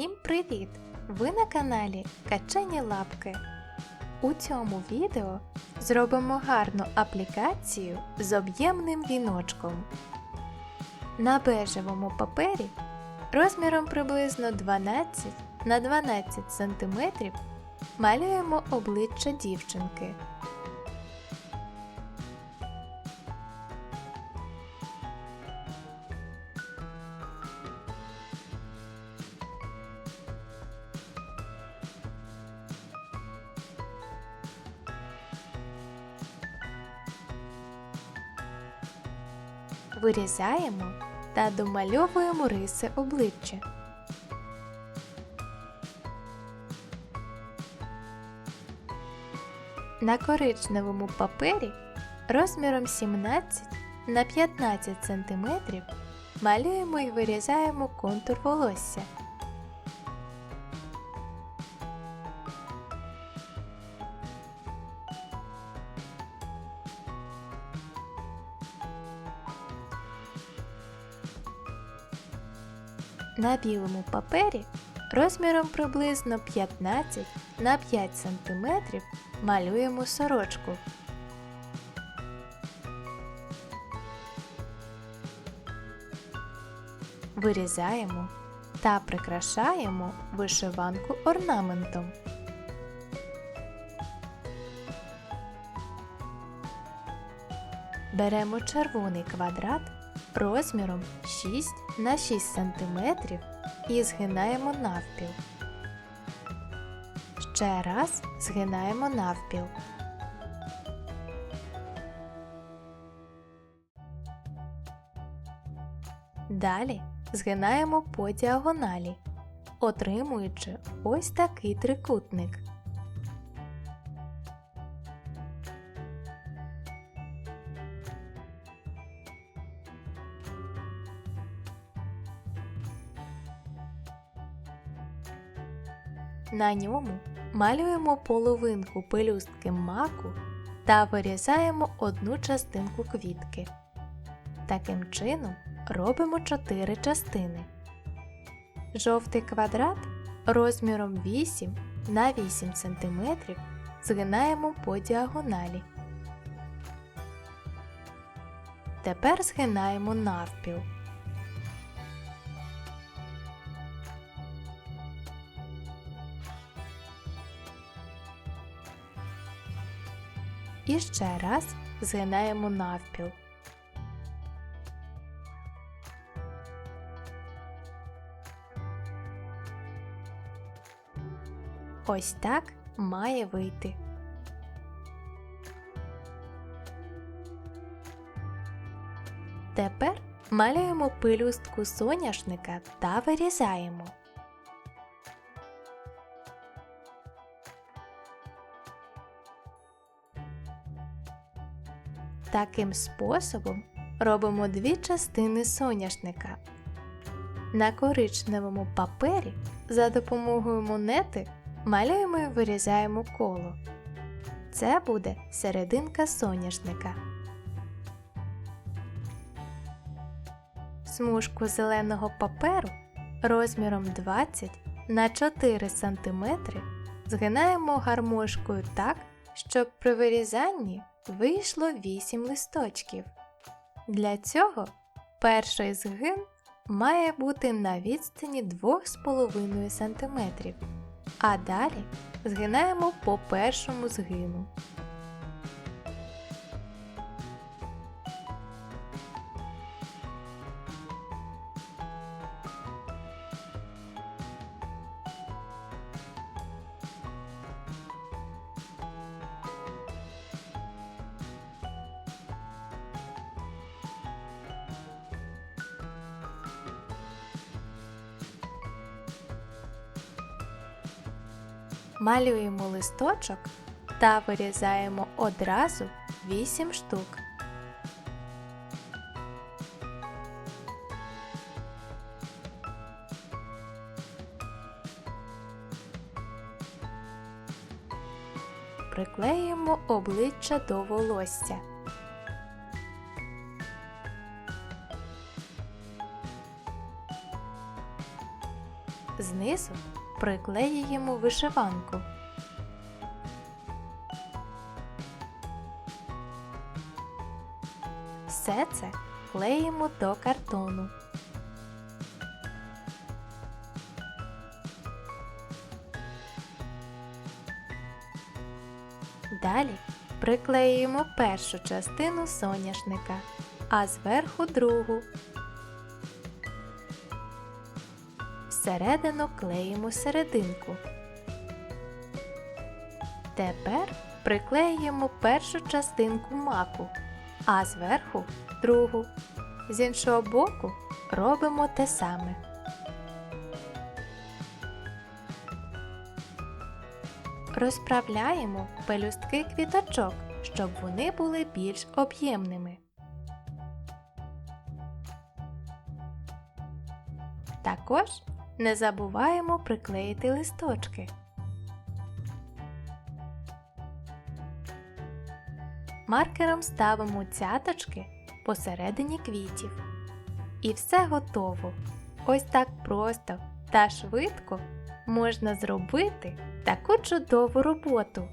Всім привіт! Ви на каналі Качені Лапки. У цьому відео зробимо гарну аплікацію з об'ємним віночком. На бежевому папері розміром приблизно 12 на 12 см малюємо обличчя дівчинки. Вирізаємо та домальовуємо риси обличчя. На коричневому папері розміром 17 на 15 см малюємо і вирізаємо контур волосся. На білому папері розміром приблизно 15 на 5 см малюємо сорочку. Вирізаємо та прикрашаємо вишиванку орнаментом. Беремо червоний квадрат розміром 6 на 6 см і згинаємо навпіл. Ще раз згинаємо навпіл. Далі згинаємо по діагоналі, отримуючи ось такий трикутник. На ньому малюємо половинку пелюстки маку та вирізаємо одну частинку квітки. Таким чином робимо 4 частини. Жовтий квадрат розміром 8 на 8 см згинаємо по діагоналі. Тепер згинаємо навпіл. І ще раз згинаємо навпіл. Ось так має вийти. Тепер малюємо пелюстку соняшника та вирізаємо. Таким способом робимо дві частини соняшника. На коричневому папері за допомогою монети малюємо і вирізаємо коло. Це буде серединка соняшника. Смужку зеленого паперу розміром 20 на 4 см згинаємо гармошкою так, щоб при вирізанні вийшло 8 листочків. Для цього перший згин має бути на відстані 2,5 см, а далі згинаємо по першому згину. Малюємо листочок та вирізаємо одразу 8 штук. Приклеїмо обличчя до волосся. Знизу приклеюємо вишиванку. Все це клеїмо до картону. Далі приклеюємо першу частину соняшника, а зверху другу. Всередину клеїмо серединку. Тепер приклеюємо першу частинку маку, а зверху другу. З іншого боку робимо те саме. Розправляємо пелюстки квіточок, щоб вони були більш об'ємними. Також не забуваємо приклеїти листочки. Маркером ставимо цяточки посередині квітів. І все готово. Ось так просто та швидко можна зробити таку чудову роботу.